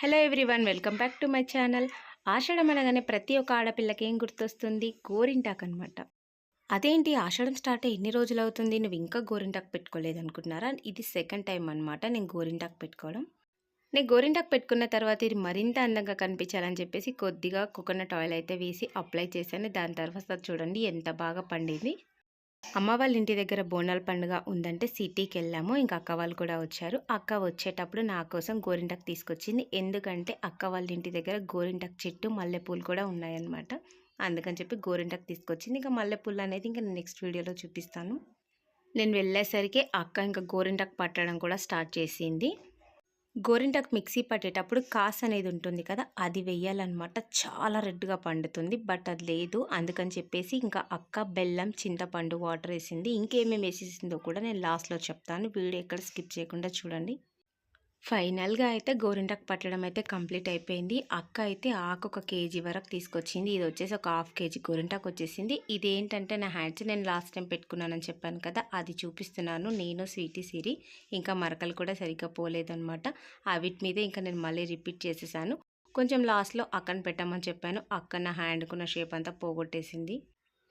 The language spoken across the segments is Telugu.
Hello everyone welcome back to my channel. Ashadam అనగానే ప్రతి ఒక్క ఆడపిల్లకి ఏం గుర్తొస్తుంది? గోరింటాక్ అనమాట అదేంటి? ఆషాఢం స్టార్ట్ అయ్యి ఎన్ని రోజులు అవుతుంది. నువ్వు ఇంకా గోరింటాక్ పెట్టుకోలేదు అనుకుంటున్నారా ఇది సెకండ్ టైం అనమాట నేను గోరింటాక్ పెట్టుకోవడం. నేను గోరింటాక్ పెట్టుకున్న తర్వాత ఇది మరింత అందంగా కనిపించాలని చెప్పేసి కొద్దిగా కోకోనట్ ఆయిల్ అయితే వేసి అప్లై చేశాను. దాని తర్వాత చూడండి ఎంత బాగా పండింది. అమ్మ వాళ్ళ ఇంటి దగ్గర బోనాల పండుగ ఉందంటే సిటీకి వెళ్ళాము ఇంకా అక్క వాళ్ళు కూడా వచ్చారు. అక్క వచ్చేటప్పుడు నా కోసం గోరింటాకు తీసుకొచ్చింది. ఎందుకంటే అక్క వాళ్ళ ఇంటి దగ్గర గోరింటాకు చెట్టు మల్లెపూలు కూడా ఉన్నాయన్నమాట. అందుకని చెప్పి గోరింటాకు తీసుకొచ్చింది. ఇంకా మల్లెపూలు అనేది ఇంకా నెక్స్ట్ వీడియోలో చూపిస్తాను. నేను వెళ్ళేసరికి అక్క ఇంకా గోరింటాకు పట్టడం కూడా స్టార్ట్ చేసింది. గోరింటాకు మిక్సీ పట్టేటప్పుడు కాస్ అనేది ఉంటుంది కదా అది వెయ్యాలన్నమాట. చాలా రెడ్గా పండుతుంది బట్ అది లేదు. అందుకని చెప్పేసి ఇంకా అక్క బెల్లం చింతపండు వాటర్ వేసింది. ఇంకేమేమి వేసేసిందో కూడా నేను లాస్ట్లో చెప్తాను. వీడియో ఎక్కడ స్కిప్ చేయకుండా చూడండి. ఫైనల్గా అయితే గోరింటాకు పట్టడం అయితే కంప్లీట్ అయిపోయింది. అక్క అయితే ఆకు ఒక కేజీ వరకు తీసుకొచ్చింది. ఇది వచ్చేసి ఒక హాఫ్ కేజీ గోరింటాకు వచ్చేసింది. ఇది ఏంటంటే నా హ్యాండ్స్ నేను లాస్ట్ టైం పెట్టుకున్నానని చెప్పాను కదా అది చూపిస్తున్నాను. నేను స్వీటీ సిరి ఇంకా మరకలు కూడా సరిగ్గా పోలేదనమాట వీటి మీదే ఇంకా నేను మళ్ళీ రిపీట్ చేసేసాను. కొంచెం లాస్ట్లో అక్కను పెట్టమని చెప్పాను. అక్క నా హ్యాండ్కున్న షేప్ అంతా పోగొట్టేసింది.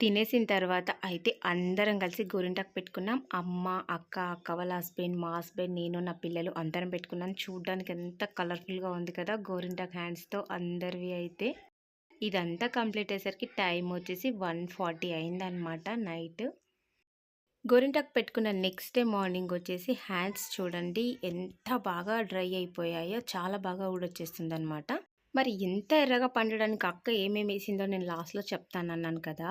తినేసిన తర్వాత అయితే అందరం కలిసి గోరింటాకు పెట్టుకున్నాం. అమ్మ అక్క అక్క వాళ్ళ హస్బెండ్ మా హస్బెండ్ నేను నా పిల్లలు అందరం పెట్టుకున్నాం. చూడడానికి ఎంత కలర్ఫుల్గా ఉంది కదా గోరింటాకు హ్యాండ్స్తో అందరివి అయితే. ఇదంతా కంప్లీట్ అయ్యేసరికి టైం వచ్చేసి వన్ ఫార్టీ అయిందనమాట నైట్. గోరింటాకు పెట్టుకున్న నెక్స్ట్ డే మార్నింగ్ వచ్చేసి హ్యాండ్స్ చూడండి ఎంత బాగా డ్రై అయిపోయాయో చాలా బాగా ఊడొచ్చేస్తుంది అనమాట మరి ఎంత ఎర్రగా పండడానికి అక్క ఏమేమి వేసిందో నేను లాస్ట్లో చెప్తానన్నాను కదా.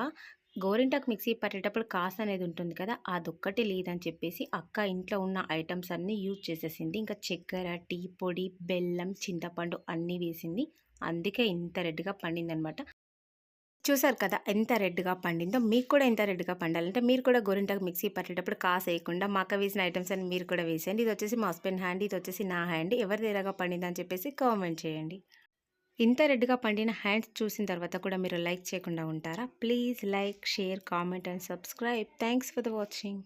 గోరింటాకు మిక్సీ పట్టేటప్పుడు కాస్ అనేది ఉంటుంది కదా అదొక్కటి లేదని చెప్పేసి అక్క ఇంట్లో ఉన్న ఐటమ్స్ అన్నీ యూజ్ చేసేసింది. ఇంకా చక్కెర టీ పొడి బెల్లం చింతపండు అన్నీ వేసింది. అందుకే ఇంత రెడ్గా పండిందనమాట చూసారు కదా ఎంత రెడ్గా పండిందో మీకు కూడా ఎంత రెడ్గా పండాలంటే మీరు కూడా గోరింటాకు మిక్సీ పట్టేటప్పుడు కాస్ వేయకుండా మాక వేసిన ఐటమ్స్ అని మీరు కూడా వేసేయండి. ఇది వచ్చేసి మా హస్బెండ్ హ్యాండ్ ఇది వచ్చేసి నా హ్యాండ్. ఎవరి ఎరగా పండిందని చెప్పేసి కామెంట్ చేయండి. ఇంత రెడ్గా పండిన హ్యాండ్స్ చూసిన తర్వాత కూడా మీరు లైక్ చేయకుండా ఉంటారా? Please like share comment and subscribe. Thanks for the watching.